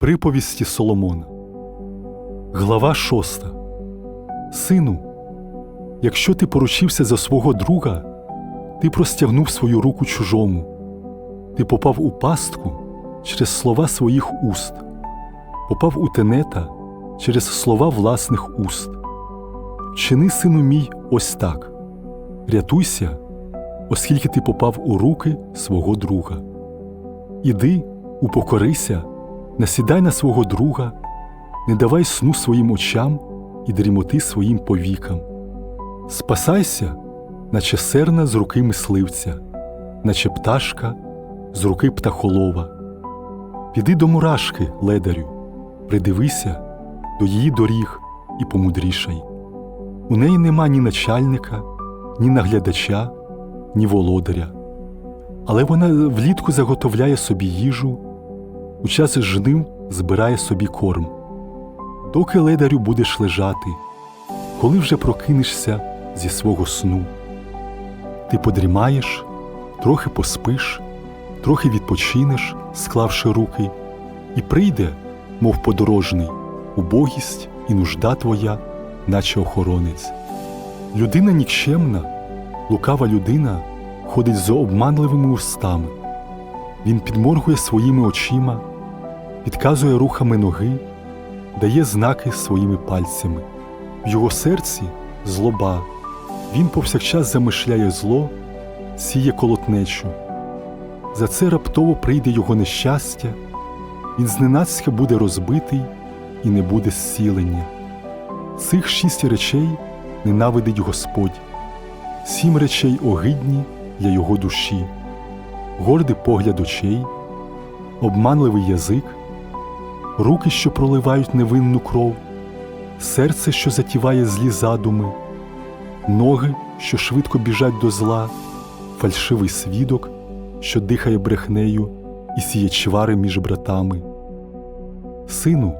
Приповісті Соломона, Глава 6. Сину, якщо ти поручився за свого друга, ти простягнув свою руку чужому, ти попав у пастку через слова своїх уст, попав у тенета через слова власних уст. Чини, сину мій, ось так рятуйся, оскільки ти попав у руки свого друга. Іди, упокорися, насідай на свого друга, не давай сну своїм очам і дрімоти своїм повікам. Спасайся, наче серна з руки мисливця, наче пташка з руки птахолова. Піди до мурашки, ледарю, придивися до її доріг і помудрішай. У неї нема ні начальника, ні наглядача, ні володаря. Але вона влітку заготовляє собі їжу, у час жнив збирає собі корм. Доки ледарю будеш лежати, коли вже прокинешся зі свого сну. Ти подрімаєш, трохи поспиш, трохи відпочинеш, склавши руки, і прийде, мов подорожний, убогість і нужда твоя, наче охоронець. Людина нікчемна, лукава людина ходить з обманливими устами. Він підморгує своїми очима, підказує рухами ноги, дає знаки своїми пальцями. В його серці злоба. Він повсякчас замишляє зло, сіє колотнечу. За це раптово прийде його нещастя, він зненацька буде розбитий і не буде зцілення. Цих шість речей ненавидить Господь, сім речей огидні для його душі, гордий погляд очей, обманливий язик, руки, що проливають невинну кров, серце, що затіває злі задуми, ноги, що швидко біжать до зла, фальшивий свідок, що дихає брехнею і сіє чвари між братами. Сину,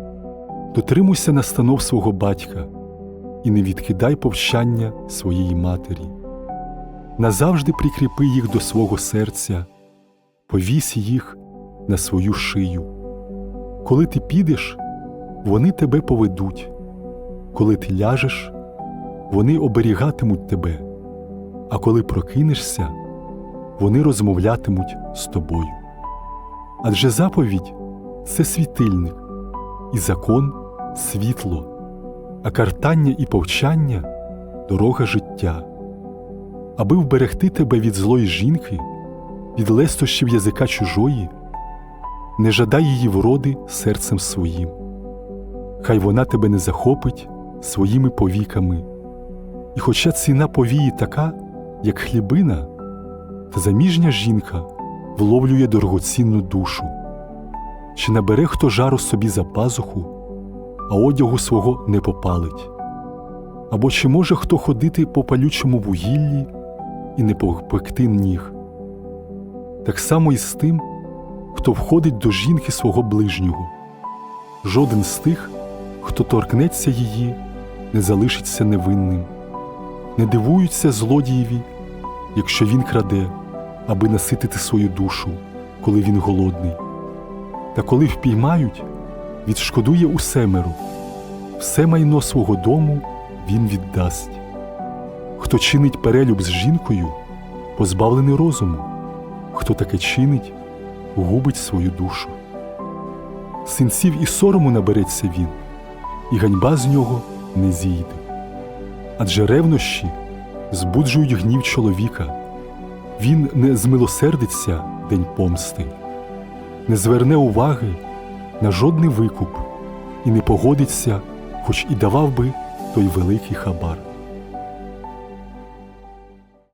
дотримуйся настанов свого батька і не відкидай повчання своєї матері. Назавжди прикріпи їх до свого серця, повісь їх на свою шию. Коли ти підеш, вони тебе поведуть, коли ти ляжеш, вони оберігатимуть тебе, а коли прокинешся, вони розмовлятимуть з тобою. Адже заповідь це світильник, і закон світло, а картання і повчання дорога життя. Аби вберегти тебе від злої жінки, від лестощів язика чужої, не жадай її вроди серцем своїм, хай вона тебе не захопить своїми повіками. І хоча ціна повії така, як хлібина, та заміжня жінка вловлює дорогоцінну душу, чи набере хто жару собі за пазуху, а одягу свого не попалить, або чи може хто ходити по палючому вугіллі і не попекти ніг. Так само і з тим, хто входить до жінки свого ближнього. Жоден з тих, хто торкнеться її, не залишиться невинним. Не дивуються злодієві, якщо він краде, аби наситити свою душу, коли він голодний. Та коли впіймають, відшкодує усе миру, все майно свого дому він віддасть. Хто чинить перелюб з жінкою, позбавлений розуму, хто таке чинить, губить свою душу. Синців і сорому набереться він, і ганьба з нього не зійде. Адже ревнощі збуджують гнів чоловіка, він не змилосердиться день помсти, не зверне уваги на жодний викуп і не погодиться, хоч і давав би той великий хабар.